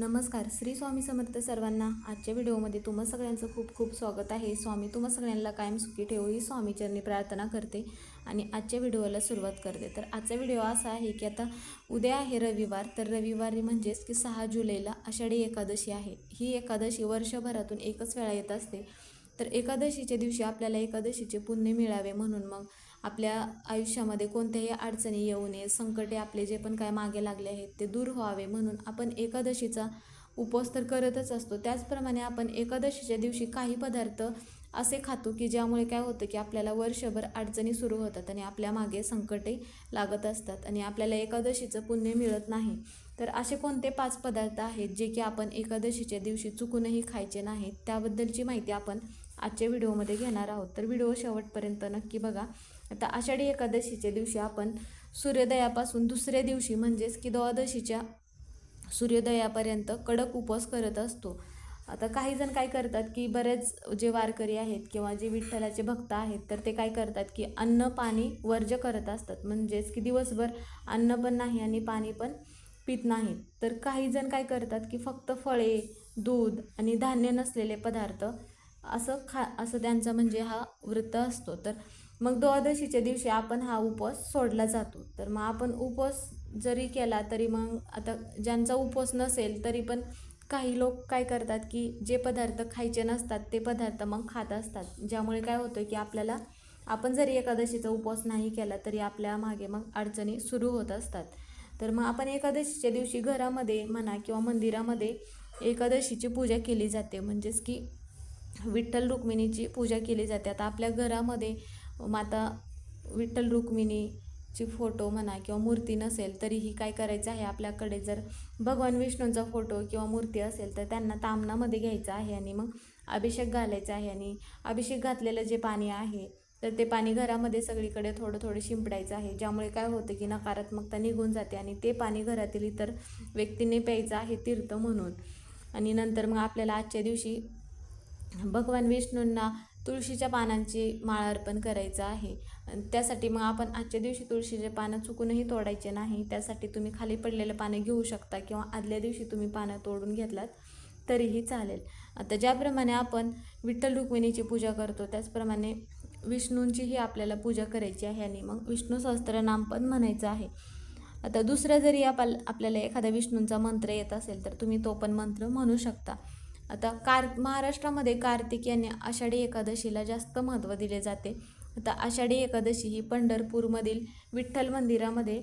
नमस्कार श्री स्वामी समर्थ सर्वांना आजच्या व्हिडिओमध्ये तुम्हा सगळ्यांचं खूप खूप स्वागत आहे. स्वामी तुम्हा सगळ्यांना कायम सुखी ठेवू ही स्वामीचरणी प्रार्थना करते आणि आजच्या व्हिडिओला सुरुवात करते. तर आजचा व्हिडिओ असा आहे की आता उद्या आहे रविवार तर रविवारी म्हणजेच की सहा जुलैला आषाढी एकादशी आहे. ही एकादशी वर्षभरातून एकच वेळा येत असते. तर एकादशीच्या दिवशी आपल्याला एकादशीचे पुण्य मिळावे म्हणून मग आपल्या आयुष्यामध्ये कोणत्याही अडचणी येऊ नये संकटे आपले जे पण काय मागे लागले आहेत ते दूर व्हावे म्हणून आपण एकादशीचा उपवास तर करतच असतो. त्याचप्रमाणे आपण एकादशीच्या दिवशी काही पदार्थ असे खातो की ज्यामुळे काय होतं की आपल्याला वर्षभर अडचणी सुरू होतात आणि आपल्या मागे संकटे लागत असतात आणि आपल्याला एकादशीचं पुण्य मिळत नाही. तर असे कोणते पाच पदार्थ आहेत जे की आपण एकादशीच्या दिवशी चुकूनही खायचे नाहीत? त्याबद्दलची माहिती आपण आजच्या व्हिडिओमध्ये घेणार आहोत. तर व्हिडिओ शेवटपर्यंत नक्की बघा. आता आषाढी एकादशीच्या दिवशी आपण सूर्योदयापासून दुसऱ्या दिवशी म्हणजेच की द्वादशीच्या सूर्योदयापर्यंत कडक उपवास करत असतो. आता काही जण काय करतात की बरेच जे वारकरी आहेत किंवा जे विठ्ठलाचे भक्त आहेत तर ते काय करतात की अन्न पाणी वर्ज करत असतात. म्हणजेच की दिवसभर अन्न पण नाही आणि पाणी पण पित नाहीत. तर काही जण काय करतात की फक्त फळे दूध आणि धान्य नसलेले पदार्थ असं खा असं त्यांचा म्हणजे हा वृत्त असतो. तर मग द्वादशीच्या दिवशी आपण हा उपवास सोडला जातो. तर मग आपण उपवास जरी केला तरी मग आता ज्यांचा उपवास नसेल तरी पण काही लोक काय करतात की जे पदार्थ खायचे नसतात ते पदार्थ मग खात असतात. ज्यामुळे काय होतं की आपल्याला आपण जरी एकादशीचा उपवास नाही केला तरी आपल्या मागे मग अडचणी सुरू होत असतात. तर मग आपण एकादशीच्या दिवशी घरामध्ये म्हणा किंवा मंदिरामध्ये एकादशीची पूजा केली जाते. म्हणजेच की विठ्ठल रुक्मिणीची पूजा केली जाते. आता आपल्या घरामध्ये माता विठ्ठल रुक्मिणीची फोटो म्हणा किंवा मूर्ती नसेल तरीही काय करायचं आहे आपल्याकडे? जर भगवान विष्णूंचा फोटो किंवा मूर्ती असेल तर त्यांना तामणामध्ये घ्यायचं आहे आणि मग अभिषेक घालायचा आहे आणि अभिषेक घातलेलं जे पाणी आहे तर ते पाणी घरामध्ये सगळीकडे थोडं थोडं शिंपडायचं आहे. ज्यामुळे काय होतं की नकारात्मकता निघून जाते आणि ते पाणी घरातील इतर व्यक्तीने प्यायचं आहे तीर्थ म्हणून. आणि नंतर मग आपल्याला आजच्या दिवशी भगवान विष्णूंना तुळशीच्या पानांची माळ अर्पण करायचं आहे. आणि त्यासाठी मग आपण आजच्या दिवशी तुळशीचे पानं चुकूनही तोडायचे नाही. त्यासाठी तुम्ही खाली पडलेले पानं घेऊ शकता किंवा आदल्या दिवशी तुम्ही पानं तोडून घेतलात तरीही चालेल. आता ज्याप्रमाणे आपण विठ्ठल रुक्मिणीची पूजा करतो त्याचप्रमाणे विष्णूंचीही आपल्याला पूजा करायची आहे आणि मग विष्णू सहस्त्रनाम पण म्हणायचं आहे. आता दुसरा जरी आपल आपल्याला एखादा विष्णूंचा मंत्र येत असेल तर तुम्ही तो पण मंत्र म्हणू शकता. आता कार महाराष्ट्रामध्ये कार्तिक यांनी आषाढी एकादशीला जास्त महत्त्व दिले जाते. आता आषाढी एकादशी ही पंढरपूरमधील विठ्ठल मंदिरामध्ये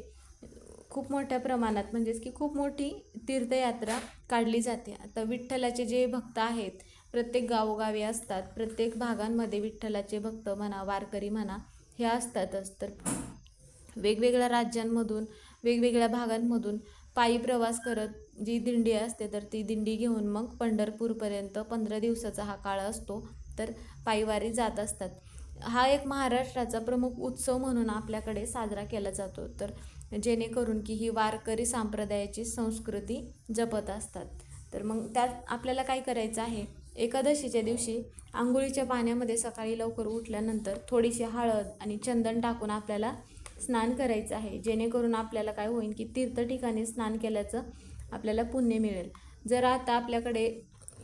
खूप मोठ्या प्रमाणात म्हणजेच की खूप मोठी तीर्थयात्रा काढली जाते. आता विठ्ठलाचे जे भक्त आहेत प्रत्येक गावोगावी असतात प्रत्येक भागांमध्ये विठ्ठलाचे भक्त म्हणा वारकरी म्हणा हे असतातच. तर वेगवेगळ्या राज्यांमधून वेगवेगळ्या भागांमधून पायी प्रवास करत जी दिंडी असते तर ती दिंडी घेऊन मग पंढरपूरपर्यंत पंधरा दिवसाचा हा काळ असतो. तर पायीवारी जात असतात. हा एक महाराष्ट्राचा प्रमुख उत्सव म्हणून आपल्याकडे साजरा केला जातो. तर जेणेकरून की ही वारकरी संप्रदायाची संस्कृती जपत असतात. तर मग त्यात आपल्याला काय करायचं आहे? एकादशीच्या दिवशी आंघोळीच्या पाण्यामध्ये सकाळी लवकर उठल्यानंतर थोडीशी हळद आणि चंदन टाकून आपल्याला स्नान करायचं आहे. जेणेकरून आपल्याला काय होईल की तीर्थ ठिकाणी स्नान केल्याचं आपल्याला पुण्य मिळेल. जर आता आपल्याकडे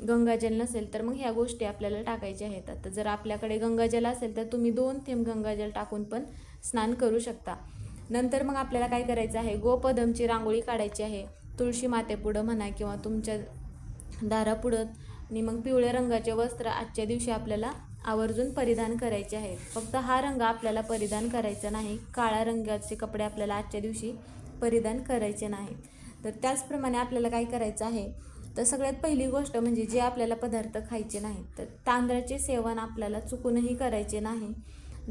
गंगाजल नसेल तर मग ह्या गोष्टी आपल्याला टाकायच्या आहेत. आता जर आपल्याकडे गंगाजल असेल तर तुम्ही दोन थेंब गंगाजल टाकून पण स्नान करू शकता. नंतर मग आपल्याला काय करायचं आहे? गोपदमची रांगोळी काढायची आहे. तुळशी मातेपुढं म्हणा किंवा तुमच्या दारापुढं आणि मग पिवळ्या रंगाचे वस्त्र आजच्या दिवशी आपल्याला आवर्जून परिधान करायचे आहे फक्त हा रंग आपल्याला परिधान करायचा नाही काळ्या रंगाचे कपडे आपल्याला आजच्या दिवशी परिधान करायचे नाहीत तर त्याचप्रमाणे आपल्याला काय करायचं आहे? तर सगळ्यात पहिली गोष्ट म्हणजे जे आपल्याला पदार्थ खायचे नाही तर तांदळाचे सेवन आपल्याला चुकूनही करायचे नाही.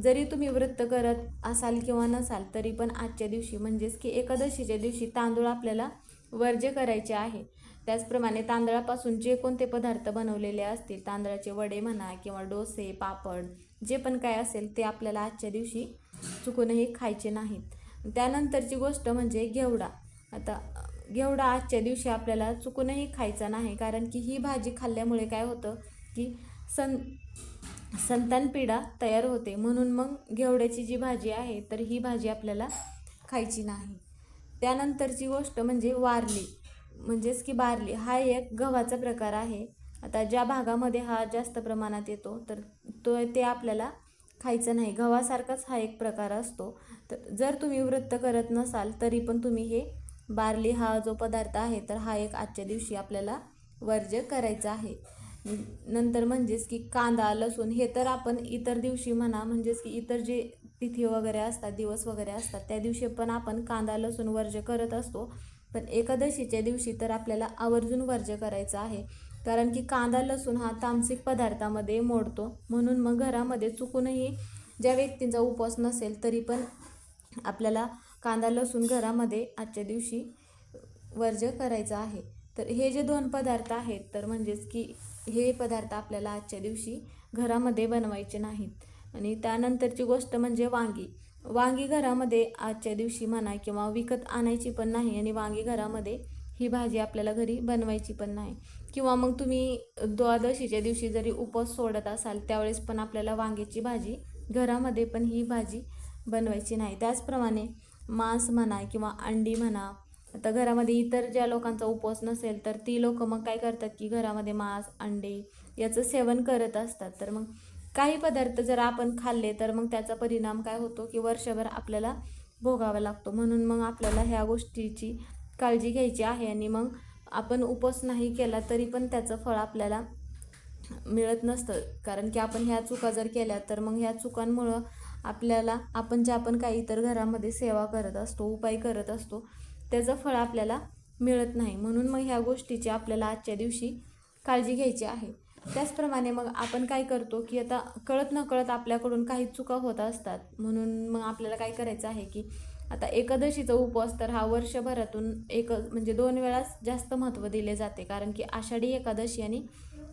जरी तुम्ही व्रत करत असाल किंवा नसाल तरी पण आजच्या दिवशी म्हणजेच की एकादशीच्या दिवशी तांदूळ आपल्याला वर्ज्य करायचे आहे. त्याचप्रमाणे तांदळापासून जे कोणते पदार्थ बनवलेले असतील तांदळाचे वडे म्हणा किंवा डोसे पापड जे पण काय असेल ते आपल्याला आजच्या दिवशी चुकूनही खायचे नाहीत. त्यानंतरची गोष्ट म्हणजे घेवडा. आता घेवडा आजच्या दिवशी आपल्याला चुकूनही खायचा नाही कारण की ही भाजी खाल्ल्यामुळे काय होतं की सं संतान पिढा तयार होते. म्हणून मग घेवड्याची जी भाजी आहे तर ही भाजी आपल्याला खायची नाही. त्यानंतरची गोष्ट म्हणजे वारली. म्हणजेच की बार्ली हा एक गव्हाचा प्रकार आहे. आता ज्या भागामध्ये हा जास्त प्रमाणात येतो तर तो ते आपल्याला खायचं नाही. गव्हासारखाच हा एक प्रकार असतो. तर जर तुम्ही व्रत करत नसाल तरी पण तुम्ही हे बार्ली हा जो पदार्थ आहे तर हा एक आजच्या दिवशी आपल्याला वर्ज्य करायचा आहे. नंतर म्हणजेच की कांदा लसूण हे तर आपण इतर दिवशी म्हणा म्हणजेच की इतर जे तिथी वगैरे असतात दिवस वगैरे असतात त्या दिवशी पण आपण कांदा लसूण वर्ज्य करत असतो. पण एकादशीच्या दिवशी तर आपल्याला आवर्जून वर्ज्य करायचं आहे. कारण की कांदा लसूण हा तामसिक पदार्थामध्ये मोडतो. म्हणून मग घरामध्ये चुकूनही ज्या व्यक्तींचा उपवास नसेल तरी पण आपल्याला कांदा लसूण घरामध्ये आजच्या दिवशी वर्ज्य करायचं आहे. तर हे जे दोन पदार्थ आहेत तर म्हणजेच की हे पदार्थ आपल्याला आजच्या दिवशी घरामध्ये बनवायचे नाहीत. आणि त्यानंतरची गोष्ट म्हणजे वांगी. वांगी घरामध्ये आजच्या दिवशी म्हणा किंवा विकत आणायची पण नाही आणि वांगी घरामध्ये ही भाजी आपल्याला घरी बनवायची पण नाही. किंवा मग तुम्ही द्वादशीच्या दिवशी जरी उपवास सोडत असाल त्यावेळेस पण आपल्याला वांग्याची भाजी घरामध्ये पण ही भाजी बनवायची नाही. त्याचप्रमाणे मांस म्हणा किंवा अंडी म्हणा आता घरामध्ये इतर ज्या लोकांचा उपवास नसेल तर ती लोकं मग काय करतात की घरामध्ये मांस अंडे याचं सेवन करत असतात. तर मग काही पदार्थ जर आपण खाल्ले तर मग त्याचा परिणाम काय होतो की वर्षभर आपल्याला भोगावा लागतो. म्हणून मग आपल्याला ह्या गोष्टीची काळजी घ्यायची आहे आणि मग आपण उपवास नाही केला तरी पण त्याचं फळ आपल्याला मिळत नसतं. कारण की आपण ह्या चुका जर केल्या तर मग ह्या चुकांमुळं आपल्याला आपण ज्या आपण काही इतर घरामध्ये सेवा करत असतो उपाय करत असतो त्याचं फळ आपल्याला मिळत नाही. म्हणून मग ह्या गोष्टीची आपल्याला आजच्या दिवशी काळजी घ्यायची आहे. त्याचप्रमाणे मग आपण काय करतो की आता कळत न कळत आपल्याकडून काही चुका होत असतात. म्हणून मग आपल्याला काय करायचं आहे की आता एकादशीचा उपवास तर हा वर्षभरातून एक म्हणजे दोन वेळाच जास्त महत्त्व दिले जाते. कारण की आषाढी एकादशी आणि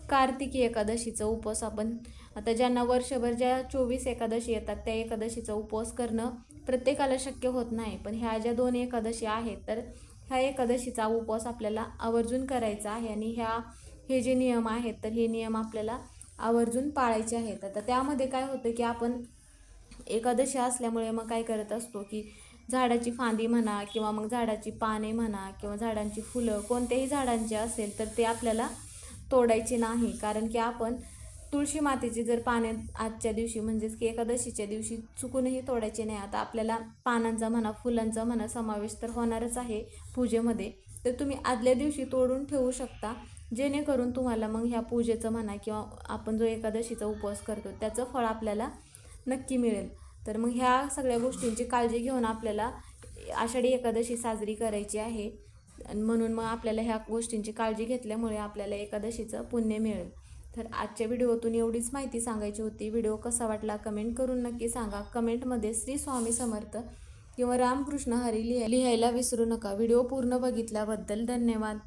कार्तिकी एकादशीचा उपवास आपण आता ज्यांना वर्षभर ज्या चोवीस एकादशी येतात त्या एकादशीचा उपवास करणं प्रत्येकाला शक्य होत नाही. पण ह्या ज्या दोन एकादशी आहेत तर ह्या एकादशीचा उपवास आपल्याला आवर्जून करायचा आहे आणि ह्या हे जे नियम आहेत तर हे नियम आपल्याला आवर्जून पाळायचे आहेत. आता त्यामध्ये काय होतं की आपण एकादशी असल्यामुळे मग काय करत असतो की झाडाची फांदी म्हणा किंवा मग झाडाची पाने म्हणा किंवा झाडांची फुलं कोणत्याही झाडांचे असेल तर ते आपल्याला तोडायचे नाही. कारण की आपण तुळशी मातेचे जर पाने आजच्या दिवशी म्हणजेच की एकादशीच्या दिवशी चुकूनही तोडायचे नाही. आता आपल्याला पानांचा म्हणा फुलांचा म्हणा समावेश तर होणारच आहे पूजेमध्ये. तर तुम्ही आदल्या दिवशी तोडून ठेवू शकता. जेणेकरून तुम्हाला मग ह्या पूजेचं म्हणा किंवा आपण जो एकादशीचा उपवास करतो त्याचं फळ आपल्याला नक्की मिळेल. तर मग ह्या सगळ्या गोष्टींची काळजी घेऊन आपल्याला आषाढी एकादशी साजरी करायची आहे. आणि म्हणून मग आपल्याला ह्या गोष्टींची काळजी घेतल्यामुळे आपल्याला एकादशीचं पुण्य मिळेल. तर आजच्या व्हिडिओतून एवढीच माहिती सांगायची होती. व्हिडिओ कसा वाटला कमेंट करून नक्की सांगा. कमेंटमध्ये श्री स्वामी समर्थ किंवा रामकृष्ण हरी लिहाय लिहायला विसरू नका. व्हिडिओ पूर्ण बघितल्याबद्दल धन्यवाद.